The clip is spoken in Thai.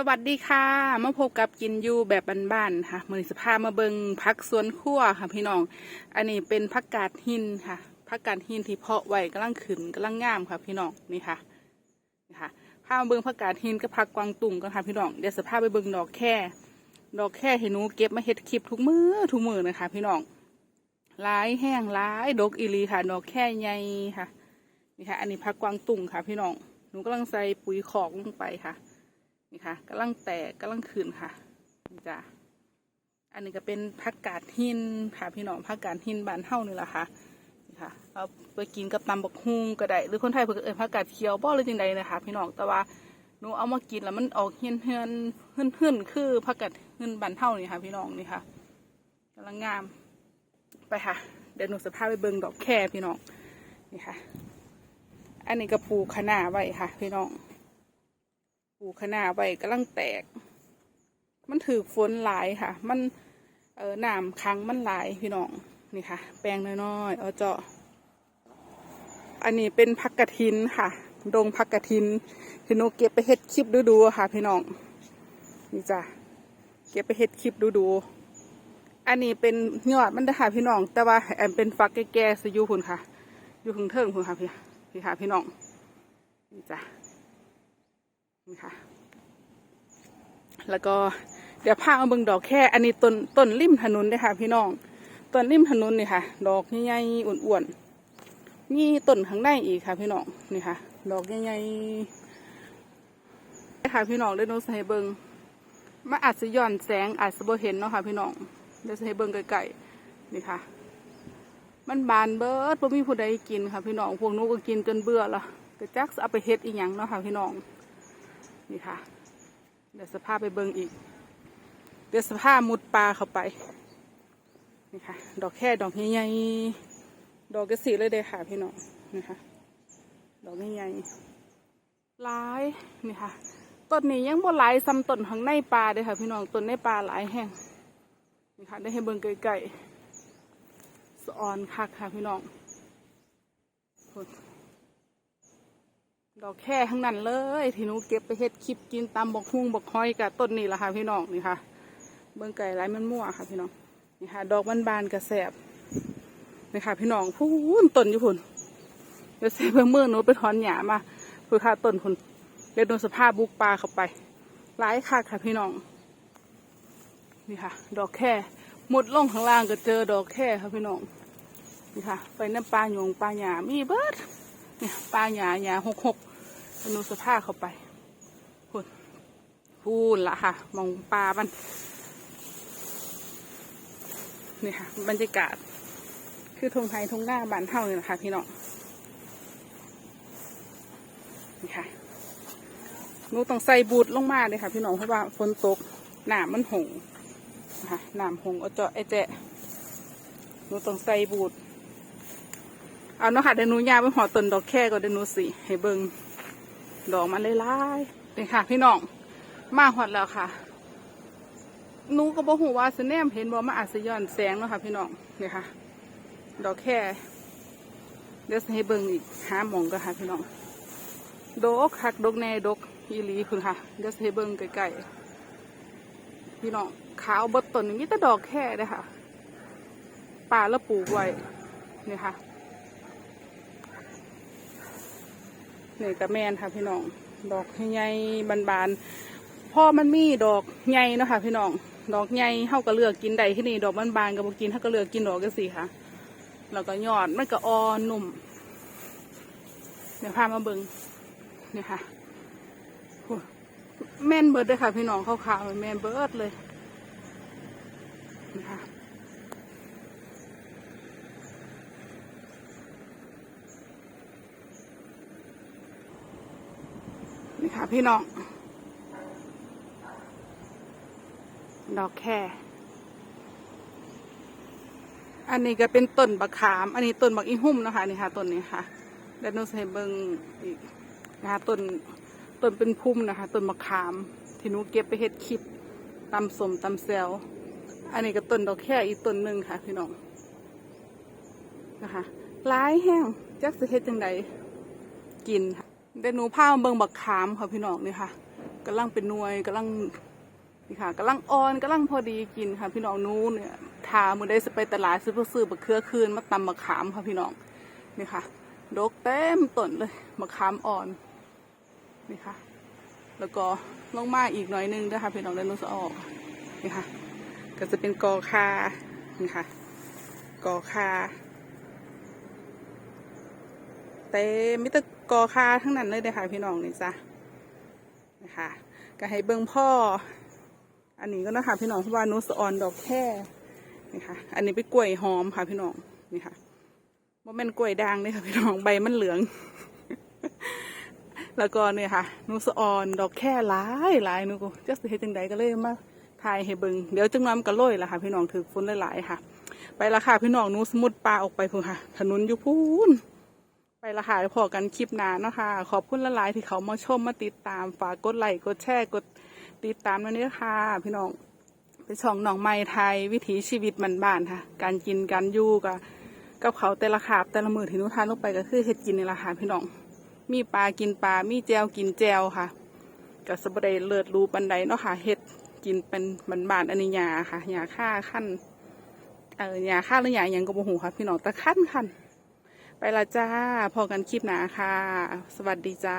สวัสดีค่ะ มาพบกับกินยูแบบบ้านๆค่ะมือสภามาเบิงพักสวนครัวค่ะพี่น้อง อันนี้เป็นผักกาดหินค่ะผักกาดหินที่เพาะไว้กำลังขึ้นกำลังงามค่ะพี่น้องนี่ค่ะนี่ค่ะพามาเบิงผักกาดหินกับผักกวางตุ่งกันค่ะพี่น้องเดี๋ยวสภาพไปเบิงดอกแค่ ดอกแค่เห็นหนูเก็บมาเฮ็ดคลิปทุกมือทุกมือนะคะ พี่น้องหลายแห้งหลายดอกอีหลีค่ะ ดอกแค่ใหญ่ค่ะนี่ค่ะ อันนี้ผักกวางตุ่งค่ะ พี่น้องหนูกำลังใส่ปุ๋ยขอกลงไปค่ะ นี่ค่ะกำลังแตกกำลังขึ้นค่ะนี่จ้ะอันนี้ก็เป็นผักกาดหินค่ะ พี่น้องผักกาดหินบานเฮานี่แหละค่ะนี่ค่ะเอาไปกินกับตำบักฮุงก็ได้หรือคนไทยเพิ่นก็เอิ้นผักกาดเขียวบ่หรือจังใดนะคะ พี่น้องแต่ว่าหนูเอามากินแล้วมันออกเฮียนเฮือนเฮือนเฮือนคือผักกาดหินบานเฮานี่ค่ะ พี่น้องนี่ค่ะกำลังงามไปค่ะ เดี๋ยวหนูจะพาไปเบิ่งดอกแค่พี่น้องนี่ค่ะ อันนี้ก็ปลูกคะน้าไว้ค่ะ พี่น้อง ปลูกคะน้าไว้กำลังแตก มันถือฝนหลายค่ะ มันเออน้ำค้างมันหลายพี่น้องนี่ค่ะ แปลงน้อยๆเอาเจาะอันนี้เป็นพักกระถินค่ะ ดงพักกระถินที่นูเก็บไปเฮ็ดคลิปดูดูๆค่ะ พี่น้องนี่จ้ะเก็บไปเฮ็ดคลิปดูดูๆอันนี้เป็นยอดมันเด้อค่ะพี่น้อง แต่ว่าแอันเป็นฟักแก่ๆซะอยู่คุณค่ะ อยู่ถึงเทิงคุณค่ะพี่พี่ค่ะพี่น้องนี่จ้ะ ค่ะ แล้วก็เดี๋ยวพาเอาเบิ่งดอกแค่ อันนี้ต้นต้นริมถนนเด้อค่ะ พี่น้องต้นริมถนนนี่ค่ะ ดอกใหญ่ๆอ้วนๆมีต้นข้างในอีกค่ะ พี่น้องนี่ค่ะ ดอกใหญ่ๆนี่ค่ะพี่น้องได้โน้ตให้เบิ่งมาอาจจะย้อนแสงอาจจะบ่เห็นเนาะค่ะ พี่น้องเดี๋ยวจะให้เบิ่งไกลๆนี่ค่ะ มันบานเบิดบ่มีผู้ใดกินค่ะ พี่น้องพวกนูก็กินจนเบื่อละก็จักสิเอาไปเฮ็ดอีหยังเนาะค่ะ พี่น้อง นี่ค่ะ เดี๋ยวสภาพไปเบิ่งอีก เดี๋ยวสภาพมุดปลาเข้าไป นี่ค่ะ ดอกแค่ดอกใหญ่ๆ ดอกกระสีเลยเด้ค่ะพี่น้อง นี่ค่ะ ดอกใหญ่ๆหลาย นี่ค่ะ ต้นนี้ยังบ่หลายซ้ำต้นข้างในปลาเด้ค่ะ พี่น้อง ต้นในปลาหลายแห้ง นี่ค่ะ ได้ให้เบิ่งไกลๆสะออนคักค่ะพี่น้อง ดอกแค่ทั้งนั้นเลยที่หนูเก็บไปเฮ็ดคลิปกินตามบกฮุ่งบกห้อยกับต้นนี่แหละค่ะพี่น้องนี่ค่ะ เบิ่งไก่ไรมันมั่วค่ะพี่น้องนี่ค่ะ ดอกมันบานกระแสบนี่ค่ะ พี่น้องพูนต้นอยู่พุ่นเดี๋ยวเสียเบิ่งมือหนูไปถอนหญ้ามาเพื่อค่ะต้นพุ่นเดี๋ยวโดนสภาพบุกปลาเข้าไปหลายค่ะค่ะพี่น้องนี่ค่ะ ดอกแค่มุดลงข้างล่างก็เจอดอกแค่ค่ะพี่น้องนี่ค่ะ ไปน้ำปลาหยงปลาหยามีเบิดเนี่ยปลาหยาหยาหกหก อนุสภาพเข้าไปพูนพูนละค่ะ มองปลามัน นี่ค่ะ บรรยากาศ คือทงไทยทงหน้าบานเท่านี่แหละค่ะพี่น้อง นี่ค่ะหนูต้องใส่บูทลงมาเลยค่ะ พี่น้องเพราะว่าฝนตกหนามมันหงนะคะหนามหงเอาเจาะไอแจะหนูต้องใส่บูทเอาเนาะค่ะเดี๋ยวหนูยาไปหอต้นดอกแค่ก่อนเดี๋ยวหนูสิให้เบิง ดอกมันหลายๆนี่ค่ะ พี่น้องมาหอดแล้วค่ะหนูก็บอกหูว่าสแนมเห็นบ่มาอาจจะย้อนแสงเนาะค่ะพี่น้องนี่ค่ะ ดอกแค่เดี๋ยวสิให้เบิงอีกหาหมองก็ค่ะพี่น้องดอกคักดอกแน่ดอกอีหลีคุณค่ะเดี๋ยวสิให้เบิงไกลๆพี่น้องขาวบดต้นนี้แต่ดอกแค่เลยค่ะป่าแล้วปลูกไว้นี่ค่ะ นี่กระแมนค่ะพี่น้อง ดอกใหญ่บานๆพ่อมันมีดอกใหญ่เนาะคะพี่น้อง ดอกใหญ่เท่ากับเลือกกินได้ที่นี่ดอกบานๆกับบกินเท่ากับเลือกกินดอกกันสิค่ะ แล้วก็ยอดมันก็อ่อนนุ่ม เดี๋ยวพามาเบิงนี่ค่ะโอ้แม่นเบิร์ดเลยค่ะพี่น้องขาวๆแม่นเบิร์ดเลย นี่ค่ะพี่น้อง ดอกแค่อันนี้ก็เป็นต้นบักขาม อันนี้ต้นบักอีหุ่มนะคะนี่ค่ะต้นนี้ค่ะเดี๋ยวนูใส่เบิงอีกนะคะต้นต้นเป็นพุ่มนะคะต้นมะขาม ที่หนูเก็บไปเฮ็ดคลิปตำสมตำแซวอันนี้ก็ต้นดอกแค่อีกต้นหนึ่งค่ะ พี่น้องนะคะหลายแห้งจักจะเฮ็ดจังใดกินค่ะ เดี๋ยวหนูพามาเบิ่งบักขามค่ะพี่น้องนี่ค่ะกำลังเป็นนวยกำลังนี่ค่ะกำลังอ่อนกำลังพอดีกินค่ะ พี่น้องนู้นเนี่ยทามือได้สไปตลาดซื้อเพื่อซื้อมะเขือคืนมาตำมะขามค่ะพี่น้องนี่ค่ะดกเต็มต้นเลยมะขามอ่อนนี่ค่ะ แล้วก็ลงมาอีกหน่อยนึงนะคะพี่น้องไดโนเสาร์ออกนี่ค่ะ ก็จะเป็นกอคานี่ค่ะกอคาเต็มมิตร กอคาทั้งนั้นเลยเด้อค่ะพี่น้องนี่จ้ะนะคะก็ให้เบิ่งพ่อ อันนี้ก็นะคะพี่น้องว่านุสออนดอกแค่นี่ค่ะ อันนี้เป็นกล้วยหอมค่ะพี่น้องนี่ค่ะว่าเป็นกล้วยด่างเลยค่ะพี่น้องใบมันเหลือง แล้วก็เนี่ยค่ะ นุสออนดอกแค่หลายหลายนูก็จะสิเฮ็ดจังใดก็เลยมาถ่ายให้เบิ่งเดี๋ยวจังน้ำก็โรยละค่ะพี่น้องถือฝนหลายๆค่ะ ไปละค่ะพี่น้องนูสมุดปลาออกไปพูค่ะถนนอยู่พูน ไปละค่ะพอกันคลิปหน้าเนาะค่ะขอบคุณละลายที่เขามาชมมาติดตามฝากกดไลค์กดแชร์กดติดตามนั่นนี่ค่ะ พี่น้องไปช่องหนองไม้ไทยวิถีชีวิตมันบ้านค่ะ การกินการอยู่กับกับเขาแต่ละขาบแต่ละมือที่นุทานลงไปก็คือเฮ็ดกินในละค่ะพี่น้อง มีปลากินปลา มีแจวกินแจวค่ะก็สบได้เลิศรูปันใดเนาะค่ะเฮ็ดกินเป็นบ้านอันนี้ยาค่ะยาฆ่าขั้นเออยาฆ่าหรือยาหยังก็บ่หูค่ะ พี่น้องแตะขั้นคัน ไปละจ้า พอกันคลิปหนาค่ะ สวัสดีจ้า